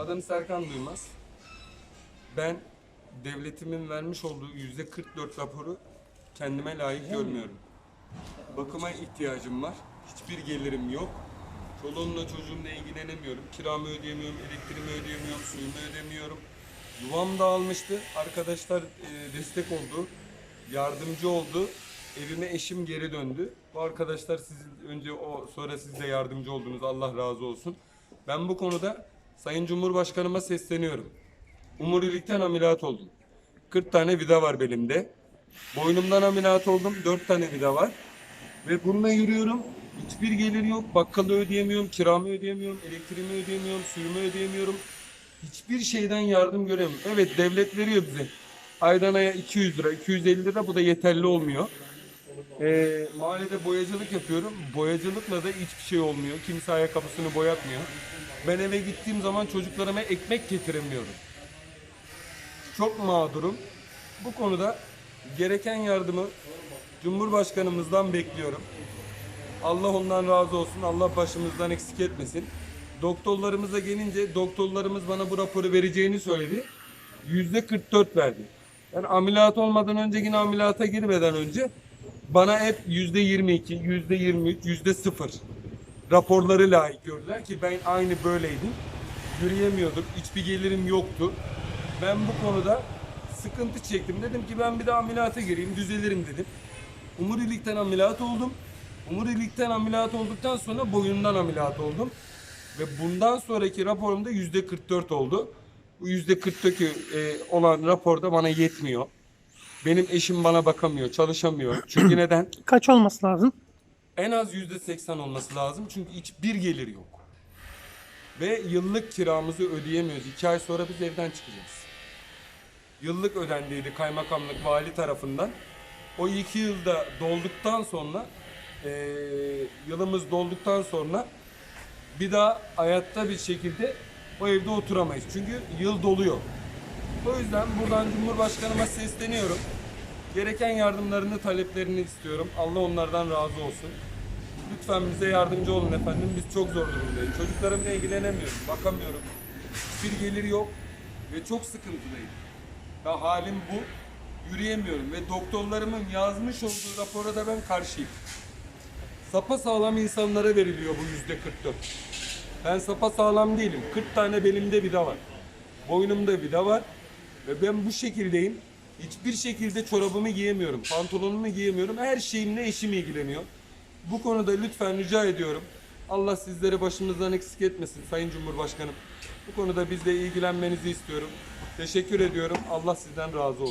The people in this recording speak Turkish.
Adım Serkan Duymaz. Ben devletimin vermiş olduğu yüzde 44 raporu kendime layık görmüyorum. Bakıma ihtiyacım var. Hiçbir gelirim yok. Çoluğumla çocuğumla ilgilenemiyorum. Kiramı ödeyemiyorum, elektriğimi ödeyemiyorum, suyumu ödemiyorum. Yuvam dağılmıştı. Arkadaşlar e, destek oldu. Yardımcı oldu. Evime eşim geri döndü. Bu arkadaşlar sizin önce o sonra siz de yardımcı oldunuz. Allah razı olsun. Ben bu konuda Sayın Cumhurbaşkanıma sesleniyorum. Umurilikten ameliyat oldum. 40 tane vida var belimde. Boynumdan ameliyat oldum. 4 tane vida var. Ve bununla yürüyorum. Hiçbir gelir yok. Bakkalı ödeyemiyorum, kiramı ödeyemiyorum, elektriğimi ödeyemiyorum, suyumu ödeyemiyorum. Hiçbir şeyden yardım göremiyorum. Evet devlet veriyor bize. Aydan aya 200 lira, 250 lira bu da yeterli olmuyor. Ee, mahallede boyacılık yapıyorum. Boyacılıkla da hiçbir şey olmuyor. Kimse ayakkabısını boyatmıyor. Ben eve gittiğim zaman çocuklarıma ekmek getiremiyorum. Çok mağdurum. Bu konuda gereken yardımı Cumhurbaşkanımızdan bekliyorum. Allah ondan razı olsun. Allah başımızdan eksik etmesin. Doktorlarımıza gelince doktorlarımız bana bu raporu vereceğini söyledi. Yüzde 44 verdi. Yani ameliyat olmadan önce yine ameliyata girmeden önce bana hep yüzde 22, yüzde 23, yüzde 0 raporları layık gördüler ki ben aynı böyleydim. Yürüyemiyordum. Hiçbir gelirim yoktu. Ben bu konuda sıkıntı çektim. Dedim ki ben bir de ameliyata gireyim, düzelirim dedim. Umurilikten ameliyat oldum. Umurilikten ameliyat olduktan sonra boyundan ameliyat oldum. Ve bundan sonraki raporumda yüzde 44 oldu. Bu yüzde 44 e, olan raporda bana yetmiyor. Benim eşim bana bakamıyor, çalışamıyor. Çünkü neden? Kaç olması lazım? En az yüzde 80 olması lazım. Çünkü hiçbir gelir yok. Ve yıllık kiramızı ödeyemiyoruz. İki ay sonra biz evden çıkacağız. Yıllık ödendiydi kaymakamlık vali tarafından. O iki yılda dolduktan sonra eee, yılımız dolduktan sonra bir daha hayatta bir şekilde o evde oturamayız. Çünkü yıl doluyor. O yüzden buradan Cumhurbaşkanıma sesleniyorum. Gereken yardımlarını, taleplerini istiyorum. Allah onlardan razı olsun. Lütfen bize yardımcı olun efendim. Biz çok zor durumdayız. Çocuklarımla ilgilenemiyorum, bakamıyorum. Hiçbir gelir yok ve çok sıkıntılıyım. Ya halim bu. Yürüyemiyorum ve doktorlarımın yazmış olduğu rapora da ben karşıyım. Sapa sağlam insanlara veriliyor bu yüzde 44. Ben sapa sağlam değilim. 40 tane belimde vida var. Boynumda vida var. Ve ben bu şekildeyim. Hiçbir şekilde çorabımı giyemiyorum. Pantolonumu giyemiyorum. Her şeyimle eşim ilgileniyor. Bu konuda lütfen rica ediyorum. Allah sizleri başımızdan eksik etmesin Sayın Cumhurbaşkanım. Bu konuda bizle ilgilenmenizi istiyorum. Teşekkür ediyorum. Allah sizden razı olsun.